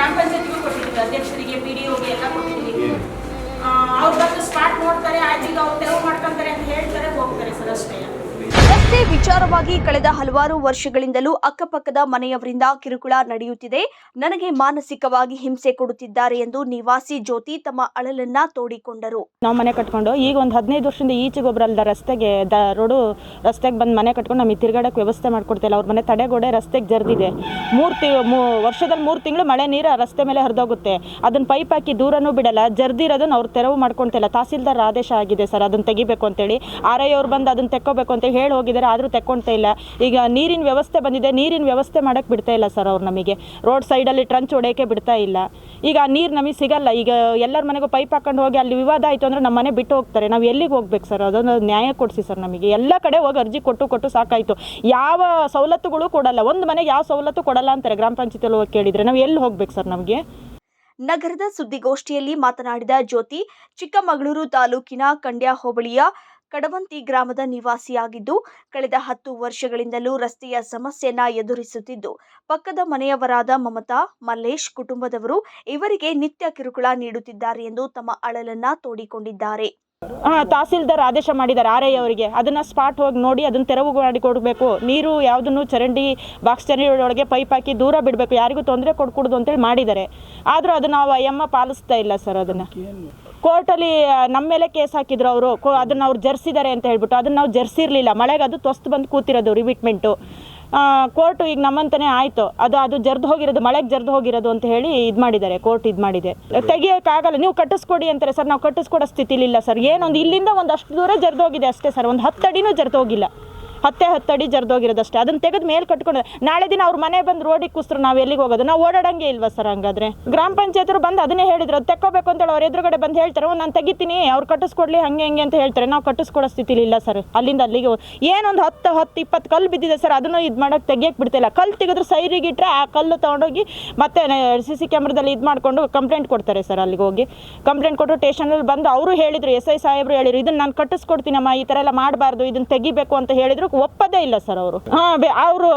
ಗ್ರಾಮ ಪಂಚಾಯತ್ಗೂ ಕೊಟ್ಟಿದ್ದೀವಿ. ಅಧ್ಯಕ್ಷರಿಗೆ ಪಿ ಡಿ ಎಲ್ಲ ಕೊಟ್ಟಿದ್ದೀವಿ. ಅವ್ರು ಬಂದು ಸ್ಪಾಟ್ ನೋಡ್ತಾರೆ ಆಯ್ತು ಈಗ ಅವ್ರು ತೆರವು ಮಾಡ್ಕೊಂತಾರೆ ಅಂತ ಹೇಳ್ತಾರೆ ಹೋಗ್ತಾರೆ ಸರ್ ಅಷ್ಟೇ ರಸ್ತೆ ವಿಚಾರವಾಗಿ ಕಳೆದ ಹಲವಾರು ವರ್ಷಗಳಿಂದಲೂ ಅಕ್ಕಪಕ್ಕದ ಮನೆಯವರಿಂದ ಕಿರುಕುಳ ನಡೆಯುತ್ತಿದೆ. ನನಗೆ ಮಾನಸಿಕವಾಗಿ ಹಿಂಸೆ ಕೊಡುತ್ತಿದ್ದಾರೆ ಎಂದು ನಿವಾಸಿ ಜ್ಯೋತಿ ತಮ್ಮ ಅಳಲನ್ನ ತೋಡಿಕೊಂಡರು. ನಾವು ಮನೆ ಕಟ್ಕೊಂಡು ಈಗ ಒಂದು ಹದಿನೈದು ವರ್ಷದಿಂದ ಈಚೆಗೆ ಒಬ್ರು ಅಲ್ಲ ರಸ್ತೆಗೆ ದ ರೋಡು ರಸ್ತೆಗೆ ಬಂದು ಮನೆ ಕಟ್ಕೊಂಡು ನಮಗೆ ತಿರುಗಾಡಕ್ಕೆ ವ್ಯವಸ್ಥೆ ಮಾಡ್ಕೊಡ್ತಿಲ್ಲ ಅವ್ರ ಮನೆ ತಡೆಗೋಡೆ ರಸ್ತೆಗೆ ಜರ್ದಿದೆ. ಮೂರು ತಿ ವರ್ಷದಲ್ಲಿ ಮೂರು ತಿಂಗಳು ಮಳೆ ನೀರು ರಸ್ತೆ ಮೇಲೆ ಹರಿದೋಗುತ್ತೆ. ಅದನ್ನ ಪೈಪ್ ಹಾಕಿ ದೂರನೂ ಬಿಡಲ್ಲ. ಜರ್ದಿರೋದನ್ನ ಅವ್ರು ತೆರವು ಮಾಡ್ಕೊಳ್ತಿಲ್ಲ ತಹಸೀಲ್ದಾರ್ ಆದೇಶ ಆಗಿದೆ ಸರ್. ಅದನ್ನ ತೆಗಿಬೇಕು ಅಂತೇಳಿ. ಆರ್ ಐ ಅವ್ರು ಬಂದು ಅದನ್ನ ತೆಕ್ಕೋಬೇಕು ಅಂತ ಹೇಳಿ ಹೋಗಿದ್ದಾರೆ. ಆದರೂ ತಗೊಳ್ತಾ ಇಲ್ಲ. ಈಗ ನೀರಿನ ವ್ಯವಸ್ಥೆ ಬಂದಿದೆ. ನೀರಿನ ವ್ಯವಸ್ಥೆ ಮಾಡೋಕ್ಕೆ ಬಿಡ್ತಾ ಇಲ್ಲ ಸರ್ ಅವ್ರು ನಮಗೆ. ರೋಡ್ ಸೈಡಲ್ಲಿ ಟ್ರಂಚ್ ಹೊಡೆಯೋಕ್ಕೆ ಬಿಡ್ತಾ ಇಲ್ಲ. ಈಗ ಆ ನೀರು ನಮಗೆ ಸಿಗಲ್ಲ. ಈಗ ಎಲ್ಲರ ಮನೆಗೂ ಪೈಪ್ ಹಾಕೊಂಡು ಹೋಗಿ ಅಲ್ಲಿ ವಿವಾದ ಆಯಿತು ಅಂದರೆ ನಮ್ಮ ಮನೆ ಬಿಟ್ಟು ಹೋಗ್ತಾರೆ. ನಾವು ಎಲ್ಲಿಗೆ ಹೋಗ್ಬೇಕು ಸರ್? ಅದೊಂದು ನ್ಯಾಯ ಕೊಡಿಸಿ ಸರ್ ನಮಗೆ. ಎಲ್ಲ ಕಡೆ ಹೋಗಿ ಅರ್ಜಿ ಕೊಟ್ಟು ಕೊಟ್ಟು ಸಾಕಾಯಿತು. ಯಾವ ಸವಲತ್ತುಗಳು ಕೊಡಲ್ಲ. ಒಂದು ಮನೆಗೆ ಯಾವ ಸವಲತ್ತು ಕೊಡಲ್ಲ ಅಂತಾರೆ ಗ್ರಾಮ ಪಂಚಾಯತಿಯಲ್ಲಿ ಹೋಗಿ ಕೇಳಿದರೆ. ನಾವು ಎಲ್ಲಿ ಹೋಗ್ಬೇಕು ಸರ್ ನಮಗೆ? ನಗರದ ಸುದ್ದಿಗೋಷ್ಠಿಯಲ್ಲಿ ಮಾತನಾಡಿದ ಜ್ಯೋತಿ, ಚಿಕ್ಕಮಗಳೂರು ತಾಲೂಕಿನ ಕಂಡ್ಯ ಹೋಬಳಿಯ ಕಡವಂತಿ ಗ್ರಾಮದ ನಿವಾಸಿಯಾಗಿದ್ದು, ಕಳೆದ ಹತ್ತು ವರ್ಷಗಳಿಂದಲೂ ರಸ್ತೆಯ ಸಮಸ್ಯೆಯನ್ನ ಎದುರಿಸುತ್ತಿದ್ದು, ಪಕ್ಕದ ಮನೆಯವರಾದ ಮಮತಾ, ಮಲ್ಲೇಶ್ ಕುಟುಂಬದವರು ಇವರಿಗೆ ನಿತ್ಯ ಕಿರುಕುಳ ನೀಡುತ್ತಿದ್ದಾರೆ ಎಂದು ತಮ್ಮ ಅಳಲನ್ನ ತೋಡಿಕೊಂಡಿದ್ದಾರೆ. ಹಾಂ, ತಹಸೀಲ್ದಾರ್ ಆದೇಶ ಮಾಡಿದ್ದಾರೆ ಆರ್ ಐ ಅವರಿಗೆ. ಅದನ್ನ ಸ್ಪಾಟ್ ಹೋಗಿ ನೋಡಿ, ಅದನ್ನ ತೆರವು ಮಾಡಿ ಕೊಡಬೇಕು. ನೀರು ಯಾವುದನ್ನು ಚರಂಡಿ ಬಾಕ್ಸ್ ಚರಂಡಿ ಒಳಗೆ ಪೈಪ್ ಹಾಕಿ ದೂರ ಬಿಡಬೇಕು. ಯಾರಿಗೂ ತೊಂದರೆ ಕೊಡ್ಕೂಡ್ದು ಅಂತೇಳಿ ಮಾಡಿದ್ದಾರೆ. ಆದರೂ ಅದನ್ನ ನಾವು ಅಯ್ಯಮ್ಮ ಪಾಲಿಸ್ತಾ ಇಲ್ಲ ಸರ್ ಅದನ್ನ. ಕೋರ್ಟಲ್ಲಿ ನಮ್ಮ ಮೇಲೆ ಕೇಸ್ ಹಾಕಿದ್ರು ಅವರು. ಅದನ್ನ ಅವ್ರು ಜರ್ಸಿದ್ದಾರೆ ಅಂತ ಹೇಳ್ಬಿಟ್ಟು, ಅದನ್ನ ನಾವು ಜರ್ಸಿರ್ಲಿಲ್ಲ. ಮಳೆಗೆ ಅದು ತೊಸ್ತು ಬಂದು ಕೂತಿರೋದು ರಿವಿಟ್ಮೆಂಟು ಕೋರ್ಟು ಈಗ ನಮ್ಮಂತಾನೆ ಆಯಿತು. ಅದು ಅದು ಜರ್ದು ಹೋಗಿರೋದು, ಮಳೆಗೆ ಜರ್ದು ಹೋಗಿರೋದು ಅಂತ ಹೇಳಿ ಇದು ಮಾಡಿದ್ದಾರೆ, ಕೋರ್ಟ್ ಇದು ಮಾಡಿದೆ. ತೆಗಿಯೋಕ್ಕಾಗಲ್ಲ, ನೀವು ಕಟ್ಟಿಸ್ಕೊಡಿ ಅಂತಾರೆ, ಸರ್, ನಾವು ಕಟ್ಟಿಸ್ಕೊಡೋ ಸ್ಥಿತಿಲಿಲ್ಲ, ಸರ್. ಏನೊಂದು, ಇಲ್ಲಿಂದ ಒಂದು ಅಷ್ಟು ದೂರ ಜರ್ದು ಹೋಗಿದೆ ಅಷ್ಟೇ, ಸರ್. ಒಂದು ಹತ್ತು ಅಡಿನೂ ಜರ್ದು ಹೋಗಿಲ್ಲ. ಹತ್ತೆ ಹತ್ತಡಿ ಅಡಿ ಜರ್ದೋಗಿರೋದು ಅಷ್ಟೇ ಅದನ್ನ ತೆಗೆದು ಮೇಲೆ ಕಟ್ಕೊಂಡು ನಾಳೆ ದಿನ ಅವ್ರ ಮನೆ ಬಂದು ರೋಡಿಗೆ ಕೂಸ್ರು ನಾವು ಎಲ್ಲಿಗೆ ಹೋಗೋದು? ನಾವು ಓಡಾಡಂಗೆ ಇಲ್ವಾ ಸರ್ ಹಂಗಾದ್ರೆ? ಗ್ರಾಮ ಪಂಚಾಯತ್ರು ಬಂದು ಅದನ್ನೇ ಹೇಳಿದ್ರು. ಅದು ತೆಕ್ಕೋಬೇಕು ಅಂತೇಳಿ ಅವ್ರ ಎದುರುಗಡೆ ಬಂದು ಹೇಳ್ತಾರೆ "ಓ, ನಾನು ತೆಗಿತೀನಿ ಅವ್ರು ಕಟ್ಟಿಸ್ಕೊಡ್ಲಿ ಹಂಗೆ ಹಂಗೆ ಅಂತ ಹೇಳ್ತಾರೆ. ನಾವು ಕಟ್ಟಿಸ್ಕೊಡೋ ಸ್ಥಿತಿಲಿ ಇಲ್ಲ ಸರ್. ಅಲ್ಲಿಂದ ಅಲ್ಲಿಗೆ ಏನೊಂದು ಹತ್ತು ಹತ್ತು ಇಪ್ಪತ್ತು ಕಲ್ಲು ಬಿದ್ದಿದೆ ಸರ್ ಅದನ್ನು ಇದು ಮಾಡೋಕೆ ತೆಗಿಯಕ್ಕೆ ಬಿಡ್ತಿಲ್ಲ ಕಲ್ಲು ತೆಗೆದ್ರೆ ಸೈರಿಗೆ ಇಟ್ಟರೆ ಆ ಕಲ್ಲು ತೊಗೊಂಡೋಗಿ ಮತ್ತೆ ಸಿ ಸಿ ಕ್ಯಾಮ್ರಾದಲ್ಲಿ ಇದು ಮಾಡಿಕೊಂಡು ಕಂಪ್ಲೇಂಟ್ ಕೊಡ್ತಾರೆ ಸರ್ ಅಲ್ಲಿಗೆ ಹೋಗಿ. ಕಂಪ್ಲೇಂಟ್ ಕೊಟ್ಟು ಸ್ಟೇಷನಲ್ಲಿ ಬಂದು ಅವರು ಹೇಳಿದ್ರು ಎಸ್ ಐ ಸಾಹೇಬರು ಹೇಳಿದ್ರು ಇದನ್ನ ನಾನು ಕಟ್ಟಿಸ್ಕೊಡ್ತೀನಮ್ಮ ಈ ಥರ ಎಲ್ಲ ಮಾಡಬಾರ್ದು ಇದನ್ನ ತೆಗಿಬೇಕು ಅಂತ ಹೇಳಿದ್ರು. ಒಪ್ಪದೇ ಇಲ್ಲ ಸರ್ ಅವರು. ಹಾಂ ಅವರು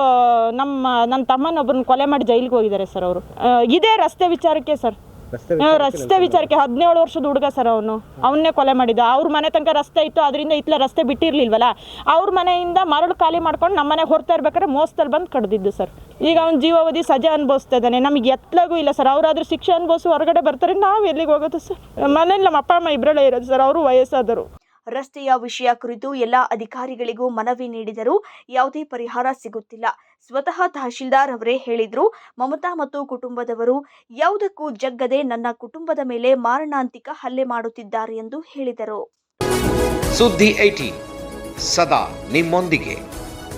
ನಮ್ಮ ನನ್ನ ತಮ್ಮನೊಬ್ಬರನ್ನ ಕೊಲೆ ಮಾಡಿ ಜೈಲಿಗೆ ಹೋಗಿದ್ದಾರೆ ಸರ್ ಅವರು. ಇದೇ ರಸ್ತೆ ವಿಚಾರಕ್ಕೆ ಸರ್. ರಸ್ತೆ ವಿಚಾರಕ್ಕೆ ಹದಿನೇಳು ವರ್ಷದ ಹುಡುಗ ಸರ್ ಅವನು. ಅವನ್ನೇ ಕೊಲೆ ಮಾಡಿದ್ದ. ಅವ್ರ ಮನೆ ತನಕ ರಸ್ತೆ ಇತ್ತು ಅದರಿಂದ ಇತ್ಲ ರಸ್ತೆ ಬಿಟ್ಟಿರ್ಲಿಲ್ವಲ್ಲ? ಅವ್ರ ಮನೆಯಿಂದ ಮರಳು ಖಾಲಿ ಮಾಡ್ಕೊಂಡು ನಮ್ಮ ಮನೆಗೆ ಹೊರ್ತಾ ಇರ್ಬೇಕಾದ್ರೆ ಮೋಸ್ತಲ್ಲಿ ಬಂದು ಕಡ್ದಿದ್ದು ಸರ್. ಈಗ ಅವ್ನ ಜೀವಾವಧಿ ಸಜೆ ಅನುಭವಿಸ್ತಾ ಇದ್ದಾನೆ ನಮಗೆ ಎತ್ತಲಾಗೂ ಇಲ್ಲ ಸರ್. ಅವರಾದ್ರೂ ಶಿಕ್ಷೆ ಅನುಭವಿಸಿ ಹೊರಗಡೆ ಬರ್ತಾರೆ ನಾವು ಎಲ್ಲಿಗೆ ಹೋಗೋದು ಸರ್? ಮನೇಲಿ ನಮ್ಮ ಅಪ್ಪ ಅಮ್ಮ ಇಬ್ಬರಲ್ಲೇ ಇರೋದು ಸರ್. ಅವರು ವಯಸ್ಸಾದರು ರಸ್ತೆಯ ವಿಷಯ ಕುರಿತು ಎಲ್ಲ ಅಧಿಕಾರಿಗಳಿಗೂ ಮನವಿ ನೀಡಿದರೂ ಯಾವುದೇ ಪರಿಹಾರ ಸಿಗುತ್ತಿಲ್ಲ. ಸ್ವತಃ ತಹಶೀಲ್ದಾರ್ ಅವರೇ ಹೇಳಿದ್ರು, ಮಮತಾ ಮತ್ತು ಕುಟುಂಬದವರು, ಯಾವುದಕ್ಕೂ ಜಗ್ಗದೆ ನನ್ನ ಕುಟುಂಬದ ಮೇಲೆ ಮಾರಣಾಂತಿಕ ಹಲ್ಲೆ ಮಾಡುತ್ತಿದ್ದಾರೆ ಎಂದು ಹೇಳಿದರು. ಸುದ್ದಿ ಸದಾ ನಿಮ್ಮೊಂದಿಗೆ.